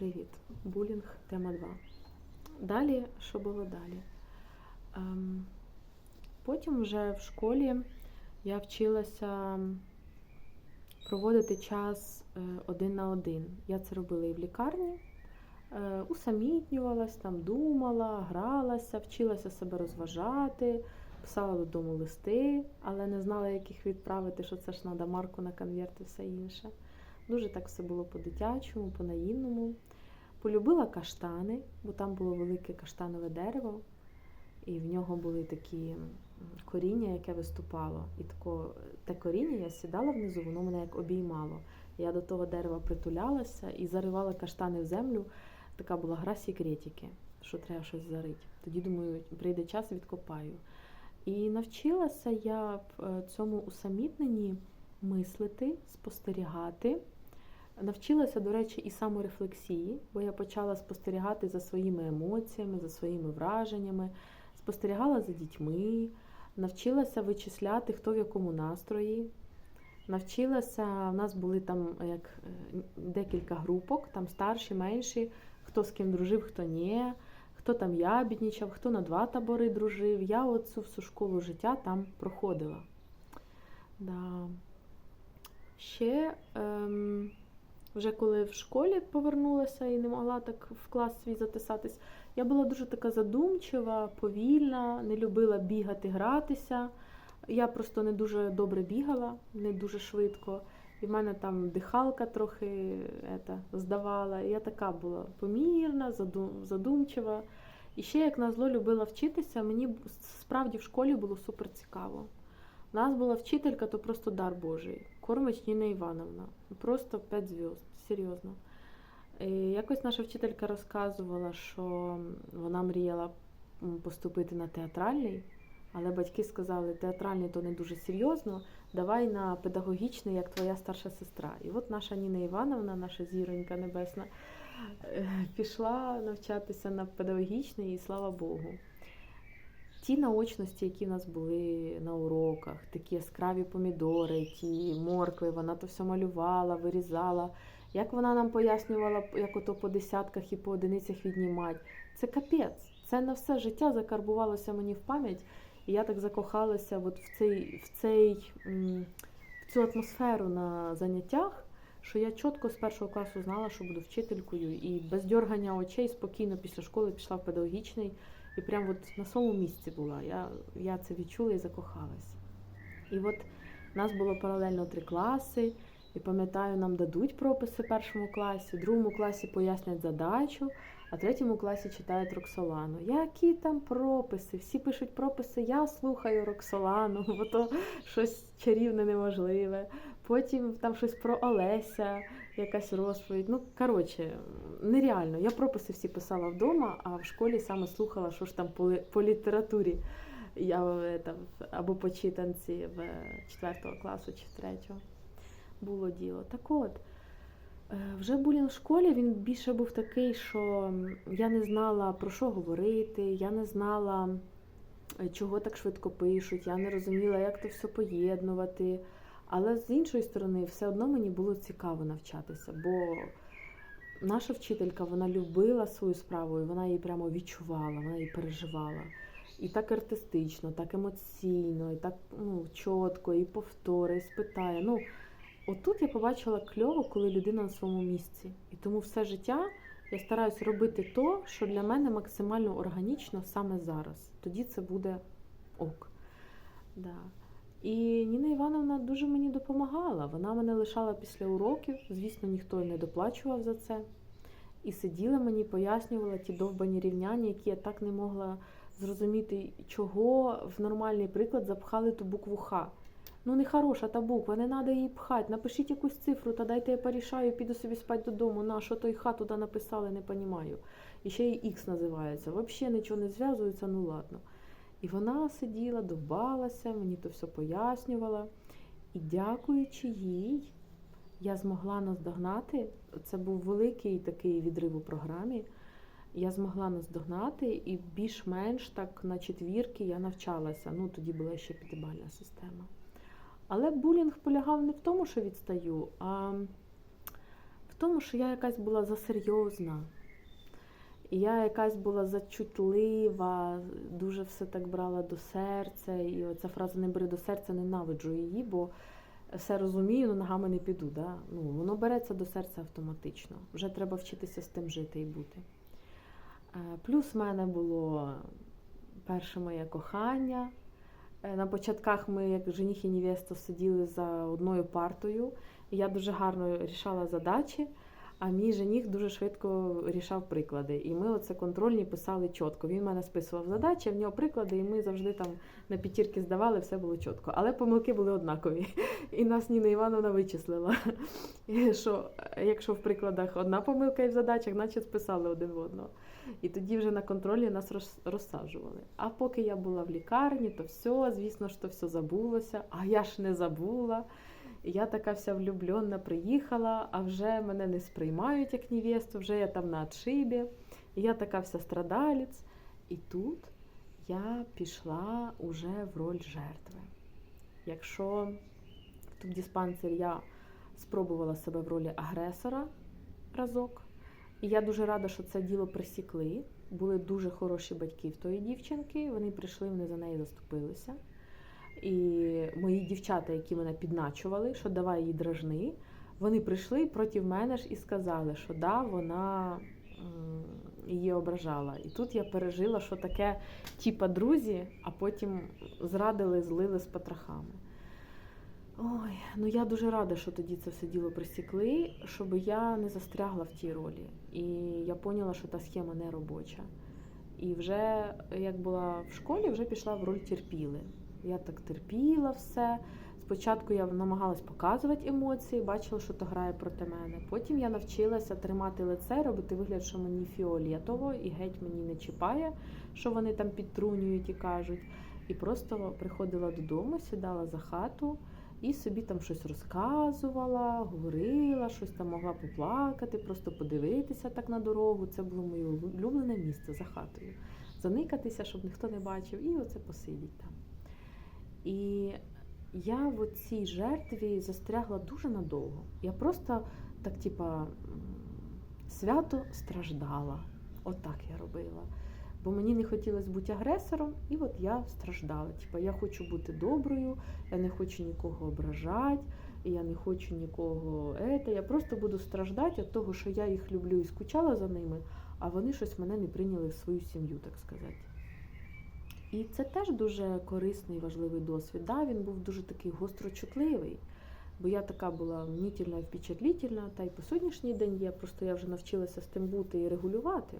Привіт. Булінг, тема 2. Далі, що було далі? Ем, потім вже в школі я вчилася проводити час е, один на один. Я це робила і в лікарні, е, усамітнювалась, там думала, гралася, вчилася себе розважати, писала додому листи, але не знала, як їх відправити, що це ж треба марку на конверт і все інше. Дуже так все було по-дитячому, по-наївному. Полюбила каштани, бо там було велике каштанове дерево, і в нього були такі коріння, яке виступало. І тако, те коріння я сідала внизу, воно мене як обіймало. Я до того дерева притулялася і заривала каштани в землю. Така була гра секретики, що треба щось зарити. Тоді думаю, прийде час, відкопаю. І навчилася я в е, цьому усамітненні мислити, спостерігати. Навчилася, до речі, і саморефлексії, бо я почала спостерігати за своїми емоціями, за своїми враженнями, спостерігала за дітьми, навчилася вичисляти, хто в якому настрої. Навчилася, у нас були там як е, декілька групок, там старші, менші, хто з ким дружив, хто ні, хто там ябіднічав, хто на два табори дружив. Я от цю всю школу життя там проходила. Да. Ще ем, вже коли в школі повернулася і не могла так в клас свій затисатись, я була дуже така задумчива, повільна, не любила бігати, гратися. Я просто не дуже добре бігала, не дуже швидко. І в мене там дихалка трохи ета, здавала. Я така була помірна, задумчива. І ще, як назло, любила вчитися, мені справді в школі було супер цікаво. У нас була вчителька, то просто дар Божий. Кормич Ніна Івановна. Просто 5 зв'язд, серйозно. Якось наша вчителька розказувала, що вона мріяла поступити на театральний, але батьки сказали, театральний то не дуже серйозно, давай на педагогічний, як твоя старша сестра. І от наша Ніна Івановна, наша зіронька небесна, е, пішла навчатися на педагогічний, і слава Богу. Ті наочності, які в нас були на уроках, такі яскраві помідори, ті моркви, вона то все малювала, вирізала. Як вона нам пояснювала, як ото по десятках і по одиницях віднімати. Це капець. Це на все життя закарбувалося мені в пам'ять. І я так закохалася от в цей, в цей в цю атмосферу на заняттях, що я чітко з першого класу знала, що буду вчителькою, і без дьоргання очей спокійно після школи пішла в педагогічний. І прям от на своєму місці була. Я, я це відчула і закохалась. І от у нас було паралельно три класи, і пам'ятаю, нам дадуть прописи в першому класі, в другому класі пояснять задачу, а в третьому класі читають Роксолану. Які там прописи? Всі пишуть прописи, я слухаю Роксолану, бо то щось чарівне неможливе. Потім там щось про Олеся, якась розповідь. Ну, коротше, нереально. Я прописи всі писала вдома, а в школі саме слухала, що ж там по, по літературі. Я е, там, або по читанці в 4 класу чи 3 було діло. Так от, е, вже булінг в школі він більше був такий, що я не знала про що говорити, я не знала, е, чого так швидко пишуть, я не розуміла, як то все поєднувати. Але з іншої сторони, все одно мені було цікаво навчатися, бо наша вчителька вона любила свою справу, і вона її прямо відчувала, вона її переживала. І так артистично, так емоційно, і так ну, чітко, і повтори, і спитає. Ну, отут я побачила кльово, коли людина на своєму місці. І тому все життя я стараюсь робити то, що для мене максимально органічно саме зараз. Тоді це буде ок. Да. І Ніна Івановна дуже мені допомагала. Вона мене лишала після уроків, звісно, ніхто не доплачував за це. І сиділа мені, пояснювала ті довбані рівняння, які я так не могла зрозуміти, чого в нормальний приклад запхали ту букву Х. Ну, не хороша та буква, не треба її пхати. Напишіть якусь цифру, та дайте я порішаю, піду собі спати додому. На що той Х туди написали, не розумію. І ще й Х називається. Взагалі нічого не зв'язується, ну ладно. І вона сиділа, довбалася, мені то все пояснювала. І дякуючи їй, я змогла наздогнати. Це був великий такий відрив у програмі. Я змогла наздогнати, і більш-менш так на четвірки я навчалася. Ну, тоді була ще п'ятибальна система. Але булінг полягав не в тому, що відстаю, а в тому, що я якась була засерйозна. І я якась була зачутлива, дуже все так брала до серця. І оця фраза не бери до серця, ненавиджу її, бо все розумію, але ногами не піду. Да? Ну, воно береться до серця автоматично. Вже треба вчитися з тим жити і бути. Е, Плюс в мене було перше моє кохання. Е, На початках ми, як жених і невеста, сиділи за одною партою. І я дуже гарно рішала задачі, а мій жених дуже швидко рішав приклади. І ми оце контрольні писали чітко. Він мене списував задачі, в нього приклади, і ми завжди там на п'ятірки здавали, все було чітко. Але помилки були однакові. І нас Ніна Івановна вичислила. Що якщо в прикладах одна помилка і в задачах, значить списали один в одного. І тоді вже на контролі нас роз- розсаджували. А поки я була в лікарні, то все, звісно то все забулося. А я ж не забула. Я така вся влюблена приїхала, а вже мене не сприймають як невесту, вже я там на отшибі. Я така вся страдалець. І тут я пішла уже в роль жертви. Якщо в тубдиспансері я спробувала себе в ролі агресора разок, і я дуже рада, що це діло присікли. Були дуже хороші батьки в тої дівчинки. Вони прийшли, вони за неї заступилися. І мої дівчата, які мене підначували, що давай її дражни, вони прийшли проти мене ж і сказали, що да, вона її ображала. І тут я пережила, що таке типа друзі, а потім зрадили, злили з потрохами. Ой, ну я дуже рада, що тоді це все діло присікли, щоб я не застрягла в тій ролі. І я поняла, що та схема не робоча. І вже як була в школі, вже пішла в роль терпіли. Я так терпіла все. Спочатку я намагалась показувати емоції, бачила, що то грає проти мене. Потім я навчилася тримати лице, робити вигляд, що мені фіолетово і геть мені не чіпає, що вони там підтрунюють і кажуть. І просто приходила додому, сідала за хату і собі там щось розказувала, говорила, щось там могла поплакати, просто подивитися так на дорогу. Це було моє улюблене місце за хатою. Заникатися, щоб ніхто не бачив, і оце посидіть там. І я в цій жертві застрягла дуже надовго. Я просто так, типа, свято страждала. Отак я робила. Бо мені не хотілося бути агресором, і от я страждала. Типа, я хочу бути доброю, я не хочу нікого ображати, я не хочу нікого. Ете. Я просто буду страждати від того, що я їх люблю і скучала за ними, а вони щось мене не прийняли в свою сім'ю, так сказати. І це теж дуже корисний важливий досвід. Да, він був дуже такий гострочутливий, бо я така була мнітільна і впечатлітельна, та й по сьогоднішній день є, просто я вже навчилася з тим бути і регулювати.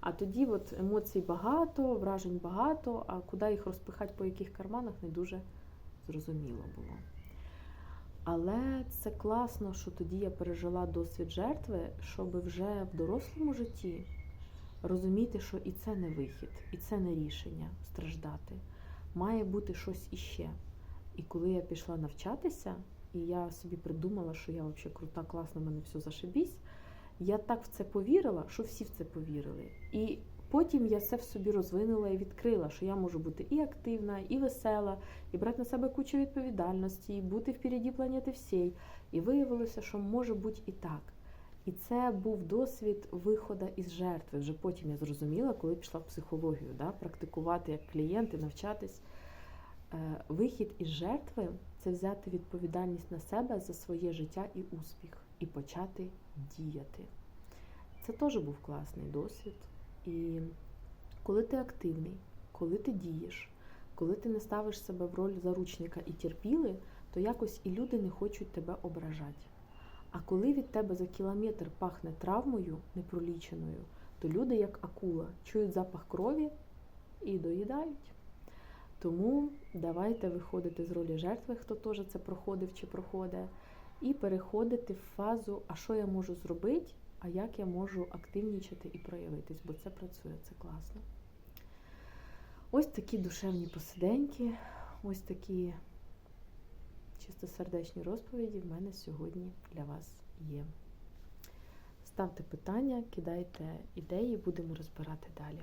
А тоді от емоцій багато, вражень багато, а куди їх розпихати по яких карманах не дуже зрозуміло було. Але це класно, що тоді я пережила досвід жертви, щоб вже в дорослому житті розуміти, що і це не вихід, і це не рішення страждати. Має бути щось іще. І коли я пішла навчатися, і я собі придумала, що я взагалі крута, класна, мене все зашибісь, я так в це повірила, що всі в це повірили. І потім я це в собі розвинула і відкрила, що я можу бути і активна, і весела, і брати на себе кучу відповідальності, і бути впереді планети всій. І виявилося, що може бути і так. І це був досвід виходу із жертви. Вже потім я зрозуміла, коли пішла в психологію, да, практикувати як клієнт і навчатись. Е, Вихід із жертви це взяти відповідальність на себе за своє життя і успіх, і почати діяти. Це теж був класний досвід. І коли ти активний, коли ти дієш, коли ти не ставиш себе в роль заручника і терпіли, то якось і люди не хочуть тебе ображати. А коли від тебе за кілометр пахне травмою непроліченою, то люди, як акула, чують запах крові і доїдають. Тому давайте виходити з ролі жертви, хто теж це проходив чи проходить, і переходити в фазу, а що я можу зробити, а як я можу активнічати і проявитись, бо це працює, це класно. Ось такі душевні посиденьки, ось такі чистосердечні розповіді в мене сьогодні для вас є. Ставте питання, кидайте ідеї, будемо розбирати далі.